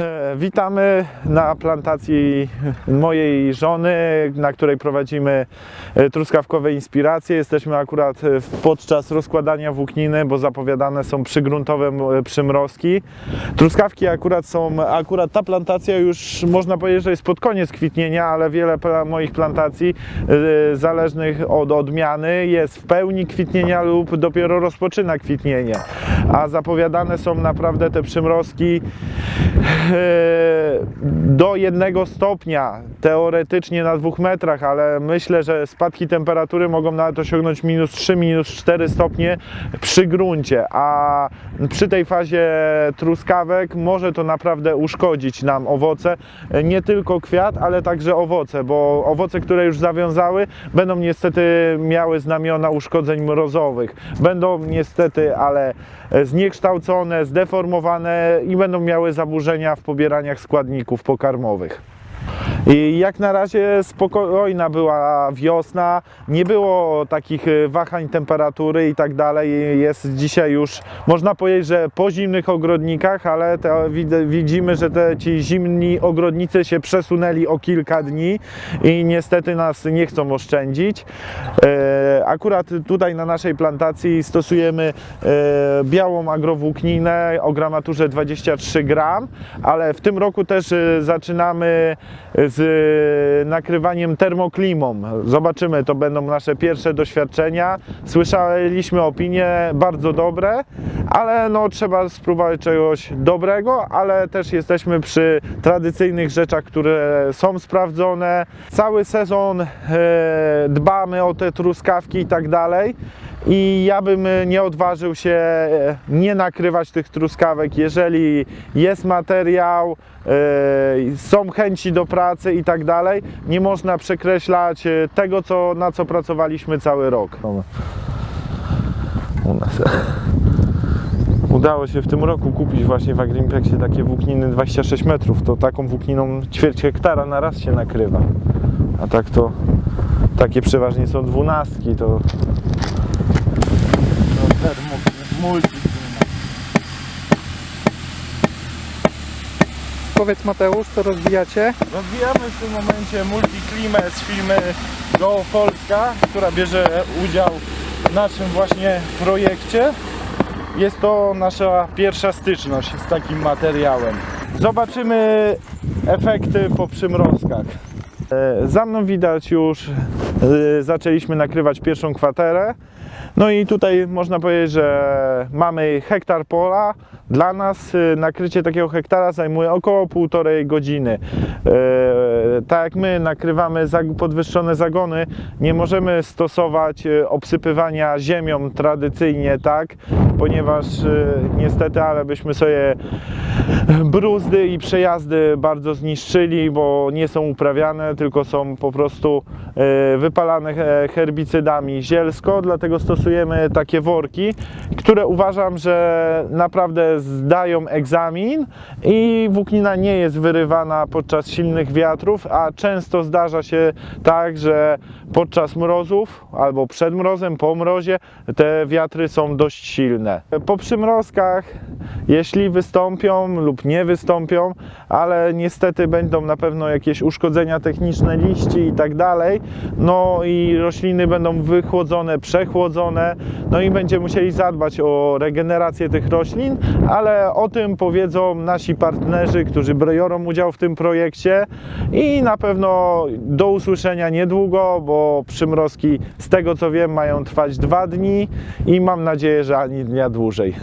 E, Witamy na plantacji mojej żony, na której prowadzimy e, truskawkowe inspiracje. Jesteśmy akurat e, podczas rozkładania włókniny, bo zapowiadane są przygruntowe przymrozki. Truskawki akurat są, akurat ta plantacja już można powiedzieć, że jest pod koniec kwitnienia, ale wiele moich plantacji zależnych od odmiany jest w pełni kwitnienia lub dopiero rozpoczyna kwitnienie. A zapowiadane są naprawdę te przymrozki do jednego stopnia, teoretycznie na dwóch metrach, ale myślę, że spadki temperatury mogą nawet osiągnąć minus 3, minus 4 stopnie przy gruncie, a przy tej fazie truskawek może to naprawdę uszkodzić nam owoce, nie tylko kwiat, ale także owoce, bo owoce, które już zawiązały, będą niestety miały znamiona uszkodzeń mrozowych. Będą niestety, ale zniekształcone, zdeformowane i będą miały zaburzenia w pobieraniach składników pokarmowych. I jak na razie spokojna była wiosna, nie było takich y, wahań temperatury i tak dalej. Jest dzisiaj już, można powiedzieć, że po zimnych ogrodnikach, ale te, wid- widzimy, że te ci zimni ogrodnicy się przesunęli o kilka dni i niestety nas nie chcą oszczędzić. E, Akurat tutaj na naszej plantacji stosujemy e, białą agrowłókninę o gramaturze 23 gram, ale w tym roku też zaczynamy z e, nakrywaniem termoklimą. Zobaczymy, to będą nasze pierwsze doświadczenia. Słyszeliśmy opinie bardzo dobre, ale no trzeba spróbować czegoś dobrego, ale też jesteśmy przy tradycyjnych rzeczach, które są sprawdzone. Cały sezon e, dbamy o te truskawki i tak dalej. I ja bym e, nie odważył się e, nie nakrywać tych truskawek, jeżeli jest materiał, e, są chęci do pracy i tak dalej. Nie można przekreślać tego, co, na co pracowaliśmy cały rok. U nas. Udało się w tym roku kupić właśnie w Agrimpexie takie włókniny 26 metrów. To taką włókniną ćwierć hektara na raz się nakrywa. A tak to takie przeważnie są dwunastki, to Powiedz Mateusz, co rozwijacie? Rozwijamy w tym momencie multiklimę z firmy Go Polska, która bierze udział w naszym właśnie projekcie. Jest to nasza pierwsza styczność z takim materiałem. Zobaczymy efekty po przymrozkach. E, Za mną widać już, zaczęliśmy nakrywać pierwszą kwaterę. No i tutaj można powiedzieć, że mamy hektar pola. Dla nas e, nakrycie takiego hektara zajmuje około półtorej godziny. E, Tak jak my nakrywamy podwyższone zagony, nie możemy stosować obsypywania ziemią tradycyjnie, tak, ponieważ niestety, ale byśmy sobie bruzdy i przejazdy bardzo zniszczyli, bo nie są uprawiane, tylko są po prostu e, wypalane he- herbicydami zielsko, dlatego stosujemy takie worki, które uważam, że naprawdę zdają egzamin i włóknina nie jest wyrywana podczas silnych wiatrów, a często zdarza się tak, że podczas mrozów albo przed mrozem, po mrozie te wiatry są dość silne. Po przymrozkach, jeśli wystąpią lub nie wystąpią, ale niestety będą na pewno jakieś uszkodzenia techniczne liści i tak dalej, no i rośliny będą wychłodzone, przechłodzone, no i będziemy musieli zadbać o regenerację tych roślin, ale o tym powiedzą nasi partnerzy, którzy biorą udział w tym projekcie i na pewno do usłyszenia niedługo, bo przymrozki z tego co wiem mają trwać dwa dni i mam nadzieję, że ani dnia dłużej.